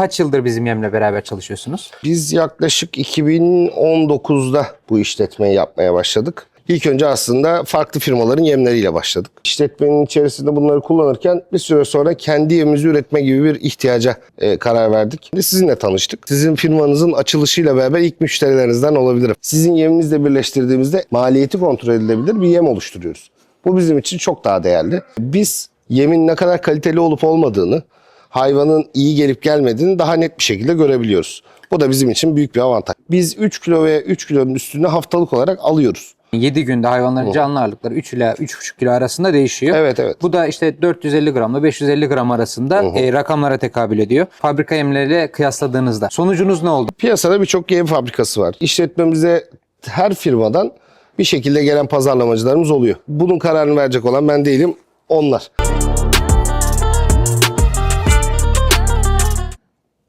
Kaç yıldır bizim yemle beraber çalışıyorsunuz? Biz yaklaşık 2019'da bu işletmeyi yapmaya başladık. İlk önce aslında farklı firmaların yemleriyle başladık. İşletmenin içerisinde bunları kullanırken bir süre sonra kendi yemimizi üretme gibi bir ihtiyaca e, karar verdik. Şimdi sizinle tanıştık. Sizin firmanızın açılışıyla beraber ilk müşterilerinizden olabilirim. Sizin yeminizle birleştirdiğimizde maliyeti kontrol edilebilir bir yem oluşturuyoruz. Bu bizim için çok daha değerli. Biz yemin ne kadar kaliteli olup olmadığını, hayvanın iyi gelip gelmediğini daha net bir şekilde görebiliyoruz. Bu da bizim için büyük bir avantaj. Biz 3 kilo ve 3 kilonun üstünde haftalık olarak alıyoruz. 7 günde hayvanların canlı ağırlıkları 3 ile 3,5 kilo arasında değişiyor. Evet, evet. Bu da işte 450 gramla 550 gram arasında e, rakamlara tekabül ediyor. Fabrika yemleriyle kıyasladığınızda. Sonucunuz ne oldu? Piyasada birçok yem fabrikası var. İşletmemize her firmadan bir şekilde gelen pazarlamacılarımız oluyor. Bunun kararını verecek olan ben değilim, onlar.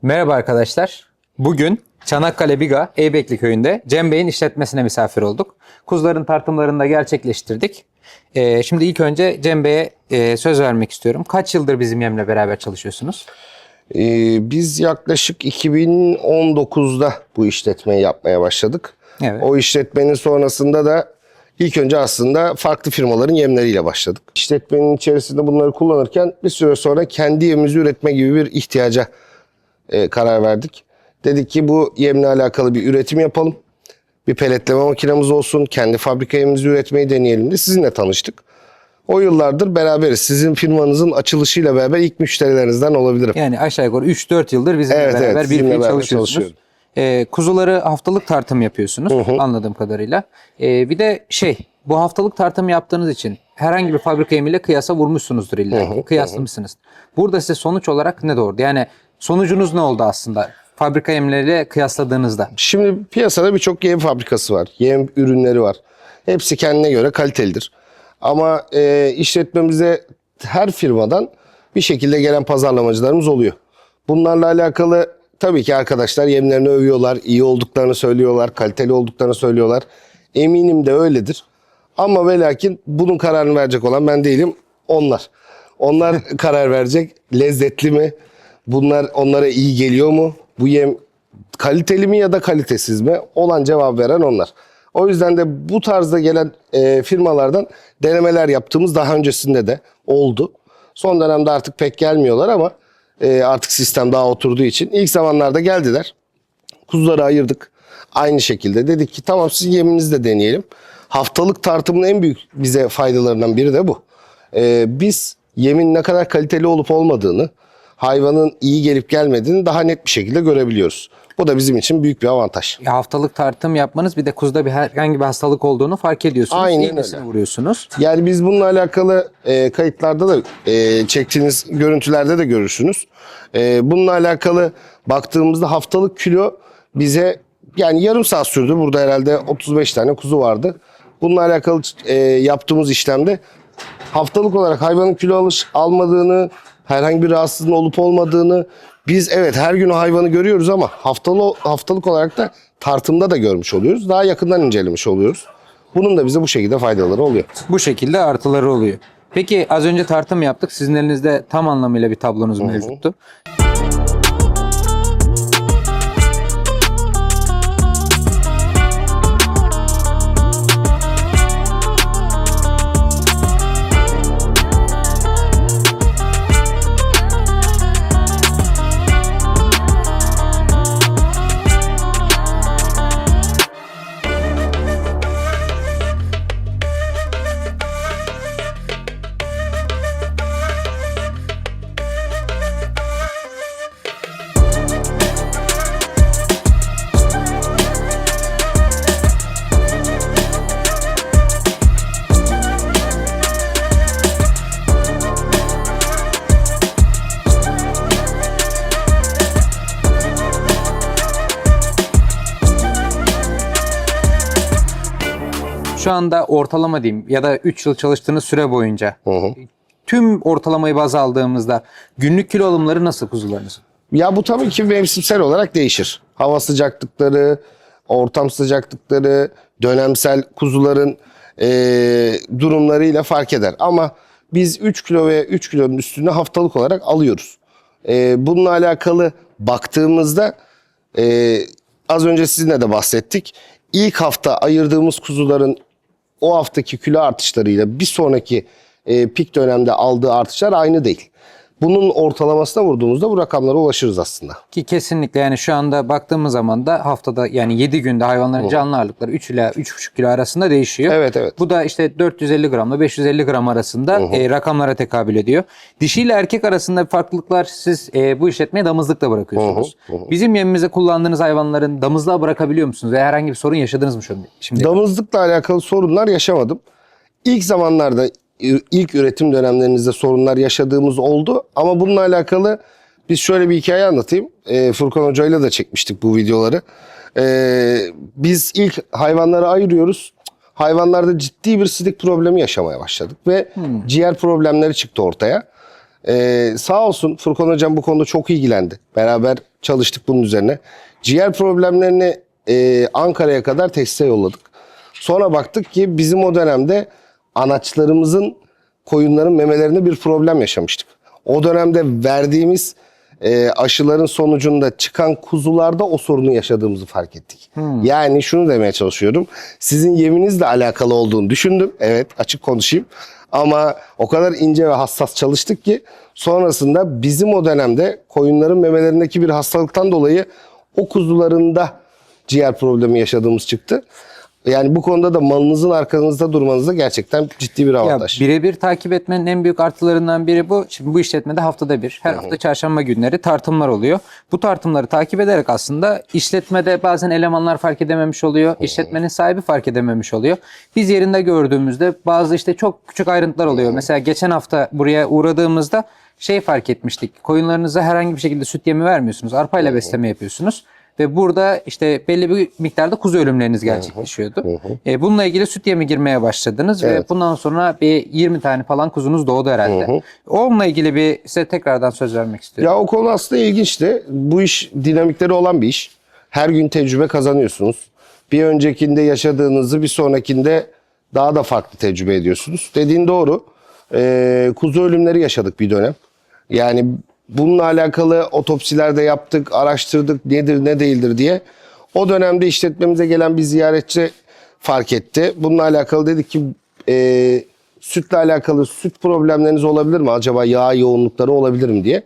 Merhaba arkadaşlar. Bugün Çanakkale Biga Eybekli köyünde Cem Bey'in işletmesine misafir olduk. Kuzuların tartımlarını da gerçekleştirdik. Ee, şimdi ilk önce Cem Bey'e e, söz vermek istiyorum. Kaç yıldır bizim yemle beraber çalışıyorsunuz? Ee, biz yaklaşık 2019'da bu işletmeyi yapmaya başladık. Evet. O işletmenin sonrasında da ilk önce aslında farklı firmaların yemleriyle başladık. İşletmenin içerisinde bunları kullanırken bir süre sonra kendi yemimizi üretme gibi bir ihtiyaca e, karar verdik. Dedik ki bu yemle alakalı bir üretim yapalım. Bir peletleme makinemiz olsun. Kendi fabrika yemimizi üretmeyi deneyelim de sizinle tanıştık. O yıllardır beraberiz. Sizin firmanızın açılışıyla beraber ilk müşterilerinizden olabilirim. Yani aşağı yukarı 3-4 yıldır bizimle Evet, evet, beraber bir sizinle fiil beraber çalışıyorsunuz. Ee, kuzuları haftalık tartım yapıyorsunuz anladığım kadarıyla. Ee, bir de şey bu haftalık tartım yaptığınız için herhangi bir fabrika yemiyle kıyasa vurmuşsunuzdur illa. Kıyaslamışsınız. Burada size sonuç olarak ne doğurdu? Yani sonucunuz ne oldu aslında? Fabrika yemleriyle kıyasladığınızda. Şimdi piyasada birçok yem fabrikası var. Yem ürünleri var. Hepsi kendine göre kalitelidir. Ama e, işletmemize her firmadan bir şekilde gelen pazarlamacılarımız oluyor. Bunlarla alakalı tabii ki arkadaşlar yemlerini övüyorlar, iyi olduklarını söylüyorlar, kaliteli olduklarını söylüyorlar. Eminim de öyledir. Ama ve lakin bunun kararını verecek olan ben değilim, onlar. Onlar karar verecek. Lezzetli mi? Bunlar onlara iyi geliyor mu? Bu yem kaliteli mi ya da kalitesiz mi? Olan cevap veren onlar. O yüzden de bu tarzda gelen e, firmalardan denemeler yaptığımız daha öncesinde de oldu. Son dönemde artık pek gelmiyorlar ama e, artık sistem daha oturduğu için ilk zamanlarda geldiler. Kuzuları ayırdık. Aynı şekilde dedik ki tamam siz yeminizi de deneyelim. Haftalık tartımın en büyük bize faydalarından biri de bu. Ee, biz yemin ne kadar kaliteli olup olmadığını, hayvanın iyi gelip gelmediğini daha net bir şekilde görebiliyoruz. Bu da bizim için büyük bir avantaj. Ya haftalık tartım yapmanız bir de kuzuda bir herhangi bir hastalık olduğunu fark ediyorsunuz. Aynen İğnesini öyle. vuruyorsunuz. Yani biz bununla alakalı e, kayıtlarda da e, çektiğiniz görüntülerde de görürsünüz. E, bununla alakalı baktığımızda haftalık kilo bize yani yarım saat sürdü. Burada herhalde 35 tane kuzu vardı. Bununla alakalı e, yaptığımız işlemde haftalık olarak hayvanın kilo alış almadığını, herhangi bir rahatsızlığın olup olmadığını biz evet her gün o hayvanı görüyoruz ama haftalı haftalık olarak da tartımda da görmüş oluyoruz. Daha yakından incelemiş oluyoruz. Bunun da bize bu şekilde faydaları oluyor. Bu şekilde artıları oluyor. Peki az önce tartım yaptık. Sizin elinizde tam anlamıyla bir tablonuz mevcuttu. Şu anda ortalama diyeyim ya da 3 yıl çalıştığınız süre boyunca tüm ortalamayı baz aldığımızda günlük kilo alımları nasıl kuzularınızın? Ya bu tabii ki mevsimsel olarak değişir. Hava sıcaklıkları, ortam sıcaklıkları, dönemsel kuzuların eee, durumlarıyla fark eder. Ama biz 3 kilo ve 3 kilonun üstünde haftalık olarak alıyoruz. Eee, bununla alakalı baktığımızda e, az önce sizinle de bahsettik. İlk hafta ayırdığımız kuzuların o haftaki kilo artışlarıyla bir sonraki e, pik dönemde aldığı artışlar aynı değil. Bunun ortalamasına vurduğumuzda bu rakamlara ulaşırız aslında. Ki kesinlikle yani şu anda baktığımız zaman da haftada yani 7 günde hayvanların canlı ağırlıkları 3 ila 3,5 kilo arasında değişiyor. Evet, evet. Bu da işte 450 gramla 550 gram arasında e, rakamlara tekabül ediyor. Dişi ile erkek arasında farklılıklar siz e, bu işletmeye damızlıkla bırakıyorsunuz. Bizim yemimize kullandığınız hayvanların damızlığa bırakabiliyor musunuz? Ve herhangi bir sorun yaşadınız mı şimdi? Damızlıkla alakalı sorunlar yaşamadım. İlk zamanlarda ilk üretim dönemlerinizde sorunlar yaşadığımız oldu ama bununla alakalı biz şöyle bir hikaye anlatayım. Ee, Furkan Hoca'yla da çekmiştik bu videoları. Ee, biz ilk hayvanları ayırıyoruz. Hayvanlarda ciddi bir sidik problemi yaşamaya başladık ve ciğer problemleri çıktı ortaya. Ee, sağ olsun Furkan Hocam bu konuda çok ilgilendi. Beraber çalıştık bunun üzerine. Ciğer problemlerini e, Ankara'ya kadar teste yolladık. Sonra baktık ki bizim o dönemde anaçlarımızın koyunların memelerinde bir problem yaşamıştık. O dönemde verdiğimiz e, aşıların sonucunda çıkan kuzularda o sorunu yaşadığımızı fark ettik. Yani şunu demeye çalışıyorum. Sizin yeminizle alakalı olduğunu düşündüm. Evet açık konuşayım. Ama o kadar ince ve hassas çalıştık ki sonrasında bizim o dönemde koyunların memelerindeki bir hastalıktan dolayı o kuzularında ciğer problemi yaşadığımız çıktı. Yani bu konuda da malınızın arkanızda durmanızda gerçekten ciddi bir avantaj. birebir takip etmenin en büyük artılarından biri bu. Şimdi bu işletmede haftada bir, her hafta çarşamba günleri tartımlar oluyor. Bu tartımları takip ederek aslında işletmede bazen elemanlar fark edememiş oluyor. işletmenin sahibi fark edememiş oluyor. Biz yerinde gördüğümüzde bazı işte çok küçük ayrıntılar oluyor. Mesela geçen hafta buraya uğradığımızda şey fark etmiştik. Koyunlarınıza herhangi bir şekilde süt yemi vermiyorsunuz. Arpayla besleme yapıyorsunuz. Ve burada işte belli bir miktarda kuzu ölümleriniz gerçekleşiyordu. E, bununla ilgili süt yemi girmeye başladınız ve Evet. bundan sonra bir 20 tane falan kuzunuz doğdu herhalde. Onunla ilgili bir size tekrardan söz vermek istiyorum. Ya o konu aslında ilginçti. Bu iş dinamikleri olan bir iş. Her gün tecrübe kazanıyorsunuz. Bir öncekinde yaşadığınızı bir sonrakinde daha da farklı tecrübe ediyorsunuz. Dediğin doğru. Ee, kuzu ölümleri yaşadık bir dönem. Yani bununla alakalı otopsiler de yaptık, araştırdık nedir ne değildir diye. O dönemde işletmemize gelen bir ziyaretçi fark etti. Bununla alakalı dedik ki e, sütle alakalı süt problemleriniz olabilir mi? Acaba yağ yoğunlukları olabilir mi diye.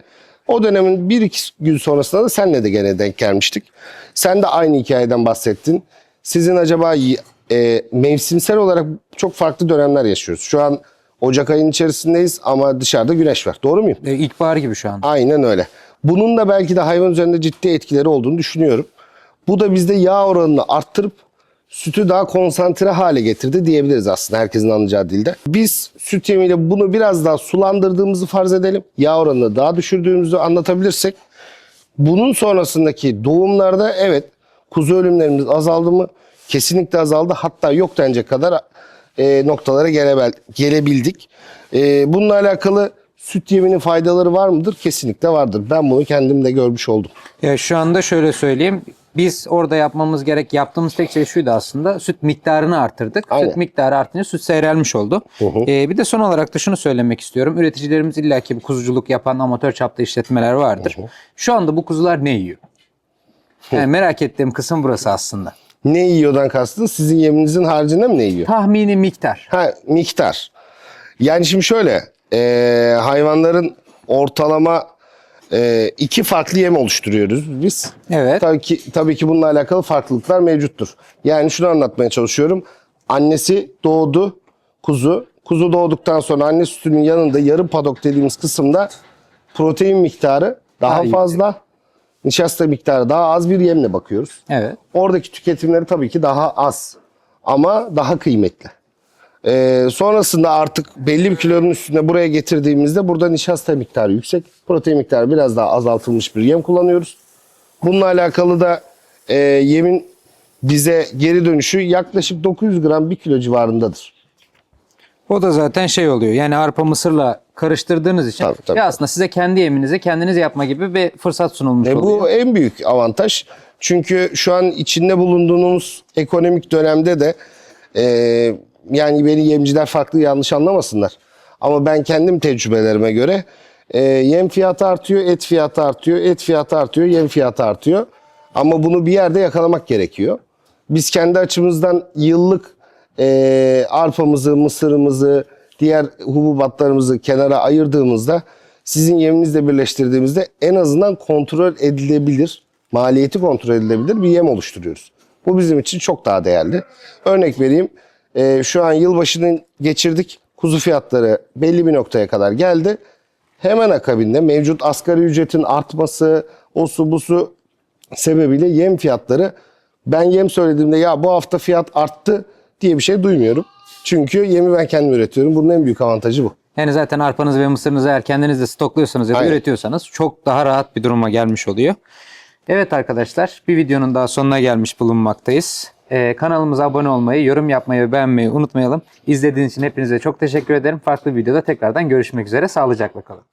O dönemin bir iki gün sonrasında da senle de gene denk gelmiştik. Sen de aynı hikayeden bahsettin. Sizin acaba e, mevsimsel olarak çok farklı dönemler yaşıyoruz. Şu an Ocak ayının içerisindeyiz ama dışarıda güneş var. Doğru muyum? E, İlkbahar gibi şu an. Aynen öyle. Bunun da belki de hayvan üzerinde ciddi etkileri olduğunu düşünüyorum. Bu da bizde yağ oranını arttırıp sütü daha konsantre hale getirdi diyebiliriz aslında herkesin anlayacağı dilde. Biz süt yemiyle bunu biraz daha sulandırdığımızı farz edelim. Yağ oranını daha düşürdüğümüzü anlatabilirsek bunun sonrasındaki doğumlarda evet kuzu ölümlerimiz azaldı mı? Kesinlikle azaldı. Hatta yok denecek kadar e, noktalara gelebel, gelebildik. E, bununla alakalı süt yeminin faydaları var mıdır? Kesinlikle vardır. Ben bunu kendim de görmüş oldum. Ya şu anda şöyle söyleyeyim. Biz orada yapmamız gerek yaptığımız tek şey şuydu aslında. Süt miktarını artırdık. Aynen. Süt miktarı artınca süt seyrelmiş oldu. Ee, bir de son olarak da şunu söylemek istiyorum. Üreticilerimiz illaki bu kuzuculuk yapan amatör çapta işletmeler vardır. Şu anda bu kuzular ne yiyor? Yani merak ettiğim kısım burası aslında. Ne yiyordan kastın? Sizin yeminizin haricinde mi ne yiyor? Tahmini miktar. Ha miktar. Yani şimdi şöyle e, hayvanların ortalama e, iki farklı yem oluşturuyoruz biz. Evet. Tabii ki, tabii ki bununla alakalı farklılıklar mevcuttur. Yani şunu anlatmaya çalışıyorum. Annesi doğdu kuzu. Kuzu doğduktan sonra anne sütünün yanında yarım padok dediğimiz kısımda protein miktarı daha, Daha fazla, nişasta miktarı daha az bir yemle bakıyoruz. Evet. Oradaki tüketimleri tabii ki daha az ama daha kıymetli. Ee, sonrasında artık belli bir kilonun üstünde buraya getirdiğimizde burada nişasta miktarı yüksek. Protein miktarı biraz daha azaltılmış bir yem kullanıyoruz. Bununla alakalı da e, yemin bize geri dönüşü yaklaşık 900 gram 1 kilo civarındadır. O da zaten şey oluyor. Yani arpa mısırla karıştırdığınız için Tabii, tabii. ve aslında size kendi yeminizi kendiniz yapma gibi bir fırsat sunulmuş E, oluyor. bu en büyük avantaj. Çünkü şu an içinde bulunduğumuz ekonomik dönemde de e, yani beni yemciler farklı yanlış anlamasınlar. Ama ben kendim tecrübelerime göre e, yem fiyatı artıyor, et fiyatı artıyor, et fiyatı artıyor, yem fiyatı artıyor. Ama bunu bir yerde yakalamak gerekiyor. Biz kendi açımızdan yıllık e, arpamızı, mısırımızı, diğer hububatlarımızı kenara ayırdığımızda sizin yeminizle birleştirdiğimizde en azından kontrol edilebilir, maliyeti kontrol edilebilir bir yem oluşturuyoruz. Bu bizim için çok daha değerli. Örnek vereyim. e, şu an yılbaşını geçirdik. Kuzu fiyatları belli bir noktaya kadar geldi. Hemen akabinde mevcut asgari ücretin artması, o su bu su sebebiyle yem fiyatları ben yem söylediğimde ya bu hafta fiyat arttı diye bir şey duymuyorum. Çünkü yemi ben kendim üretiyorum. Bunun en büyük avantajı bu. Yani zaten arpanızı ve mısırınızı eğer kendiniz de stokluyorsanız ya da Aynen. üretiyorsanız çok daha rahat bir duruma gelmiş oluyor. Evet arkadaşlar bir videonun daha sonuna gelmiş bulunmaktayız. Ee, kanalımıza abone olmayı, yorum yapmayı ve beğenmeyi unutmayalım. İzlediğiniz için hepinize çok teşekkür ederim. Farklı bir videoda tekrardan görüşmek üzere. Sağlıcakla kalın.